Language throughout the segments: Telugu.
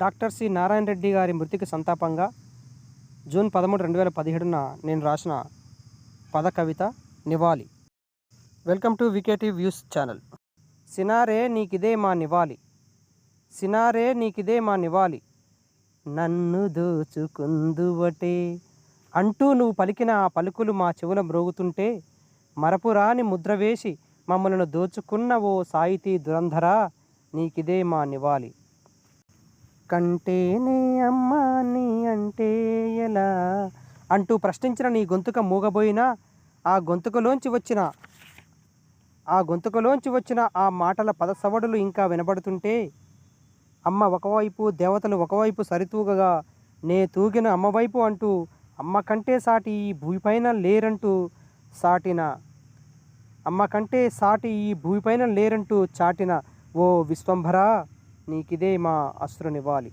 డాక్టర్ సి నారాయణ రెడ్డి గారి మృతికి సంతాపంగా జూన్ పదమూడు రెండు వేల పదిహేడున నేను రాసిన పద కవిత నివాళి. Welcome to VKT views channel. Cinare నీకిదే మా నివాలి సినారే నీకిదే మా నివాలి నన్ను దోచుకుందువటే. అంటూ నువ్వు పలికిన ఆ పలుకులు మా చెవుల మ్రోగుతుంటే మరపురాని ముద్ర వేసి మమ్మల్ని దోచుకున్న ఓ సాహితీ దురంధరా నీకిదే మా నివాలి కంటేనే అమ్మా నీ అంటే ఎలా? అంటూ ప్రశ్నించిన నీ గొంతుక మూగబోయినా ఆ గొంతుకలోంచి వచ్చిన ఆ గొంతుకలోంచి వచ్చిన ఆ మాటల పదసవడులు ఇంకా వినబడుతుంటే అమ్మ ఒకవైపు దేవతలు ఒకవైపు సరితూగగా నే తూగిన అమ్మవైపు అంటూ అమ్మ కంటే సాటి ఈ భూమిపైన లేరంటూ సాటిన అమ్మ కంటే సాటి ఈ భూమిపైన లేరంటూ చాటిన ఓ విశ్వంభరా! నీకిదే మా అశ్రునివ్వాలి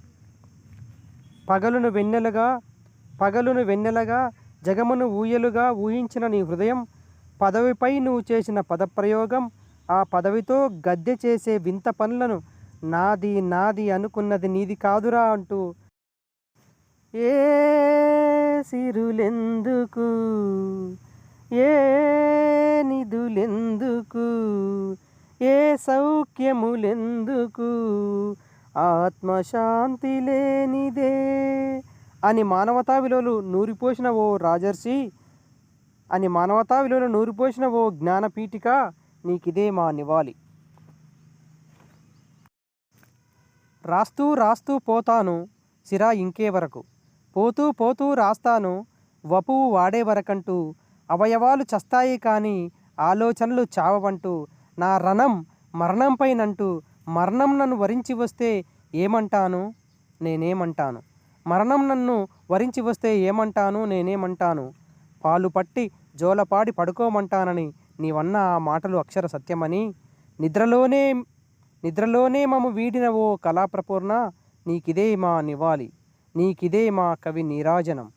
పగలును వెన్నెలగా పగలును వెన్నెలగా జగమును ఊయలుగా ఊహించిన నీ హృదయం పదవిపై నువ్వు చేసిన పదప్రయోగం ఆ పదవితో గద్దె చేసే వింత పనులను నాది నాది అనుకున్నది నీది కాదురా అంటూ ఏ సిరులెందుకు? ఏ నిధులెందుకు ఏ సౌఖ్యములెందుకు? ఆత్మశాంతి లేనిదే. అని మానవతా విలువలు నూరిపోసిన ఓ రాజర్షి అని మానవతా విలువలు నూరిపోసిన ఓ జ్ఞానపీఠిక నీకిదే మా నివాళి. రాస్తూ రాస్తూ పోతాను సిరా ఇంకే వరకు. పోతూ పోతూ రాస్తాను వపువు వాడే వరకంటూ అవయవాలు చస్తాయి కానీ ఆలోచనలు చావవంటూ నా రణం మరణంపైనంటూ మరణం నన్ను వరించి వస్తే ఏమంటాను? నేనేమంటాను. మరణం నన్ను వరించి వస్తే ఏమంటాను? నేనేమంటాను. పాలు పట్టి జోలపాడి పడుకోమంటానని నీవన్న ఆ మాటలు అక్షర సత్యమని? నిద్రలోనే నిద్రలోనే మము వీడిన ఓ కళాప్రపూర్ణ నీకిదే మా నివాళి. నీకిదే మా కవి నీరాజనం.